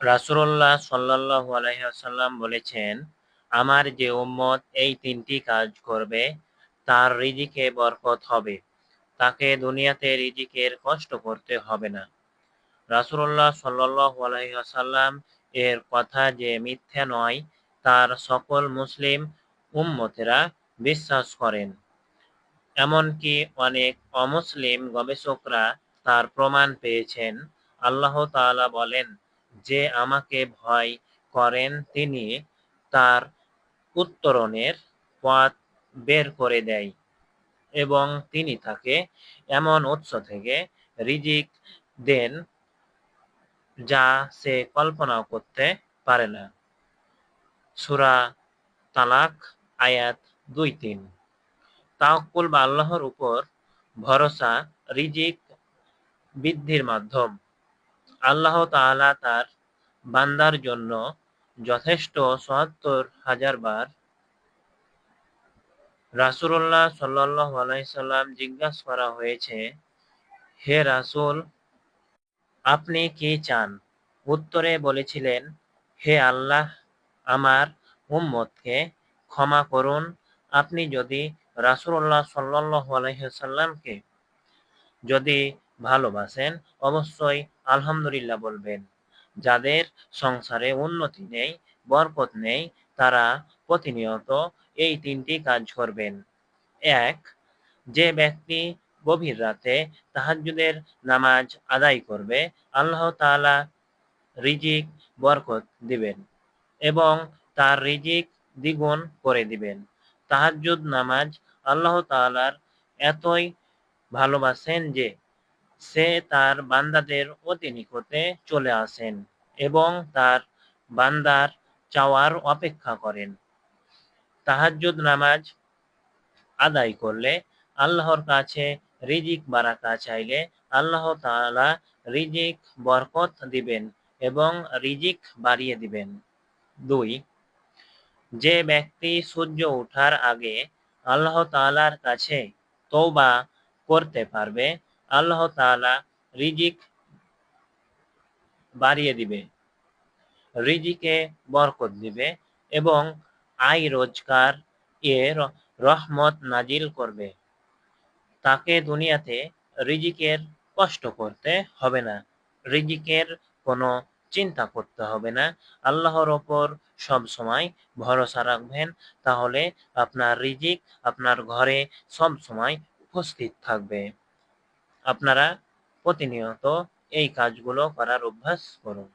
রাসূলুল্লাহ সাল্লাল্লাহু আলাইহি ওয়াসাল্লাম বলেছেন, আমার যে উম্মত এই তিনটি কাজ করবে তার রিজিকে বরকত হবে। তাকে দুনিয়াতে রিজিকের কষ্ট করতে হবে না। রাসূলুল্লাহ সাল্লাল্লাহু আলাইহি ওয়াসাল্লাম এর কথা যে মিথ্যা নয় তার সকল মুসলিম উম্মতেরা বিশ্বাস করেন। এমনকি অনেক অমুসলিম গবেষকরা তার প্রমাণ পেয়েছেন। আল্লাহ তাআলা বলেন, যে আমাকে ভয় করেন তিনি তার উত্তরণের পথ বের করে দেয় এবং তিনি তাকে এমন উৎস থেকে রিজিক দেন যা সে কল্পনাও করতে পারে না। সূরা তালাক, আয়াত দুই তিন তাওয়াক্কুল বা আল্লাহর উপর ভরসা, রিজিক বৃদ্ধির মাধ্যম। আল্লাহ তাআলা তার বান্দার জন্য যথেষ্ট চুয়াত্তর হাজার বার রাসূলুল্লাহ সাল্লাল্লাহু আলাইহি সাল্লাম জিজ্ঞাসা করা হয়েছে, হে রাসূল আপনি কি চান? উত্তরে বলেছিলেন, হে আল্লাহ আমার উম্মতকে ক্ষমা করুন। আপনি যদি রাসূলুল্লাহ সাল্লাল্লাহু আলাইহি সাল্লামকে যদি ভালোবাসেন অবশ্যই আলহামদুলিল্লাহ বলবেন। যাদের সংসারে উন্নতি নেই, বরকত নেই তারা প্রতিনিয়ত এই তিনটি কাজ করবেন। এক, যে ব্যক্তি গভীর রাতে তাহাজ্জুদের নামাজ আদায় করবে আল্লাহ তাআলা রিজিক বরকত দিবেন এবং তার রিজিক দ্বিগুণ করে দিবেন। তাহাজ্জুদ নামাজ আল্লাহ তাআলার এতই ভালোবাসেন যে সে তার বান্দাদের অতি নিকটে চলে আসেন এবং তার বান্দার চাওয়ার অপেক্ষা করেন। তাহাজ্জুদ নামাজ আদায় করলে আল্লাহর কাছে রিজিক বারাকা চাইলে আল্লাহ তাআলা রিজিক বরকত দিবেন এবং রিজিক বাড়িয়ে দিবেন। দুই, যে ব্যক্তি সূর্য ওঠার আগে আল্লাহ তাআলার কাছে তওবা করতে পারবে আল্লাহ তাআলা রিজিক বাড়িয়ে দিবে, রিজিকে বরকত দিবে এবং আয় রোজগার এ রহমত নাজিল করবে। তাকে দুনিয়াতে রিজিকের কষ্ট করতে হবে না। রিজিকের কোনো চিন্তা করতে হবে না। আল্লাহর ওপর সবসময় ভরসা রাখবেন তাহলে আপনার রিজিক আপনার ঘরে সবসময় উপস্থিত থাকবে। আপনারা প্রতিনিয়ত এই কাজগুলো করার অভ্যাস করুন।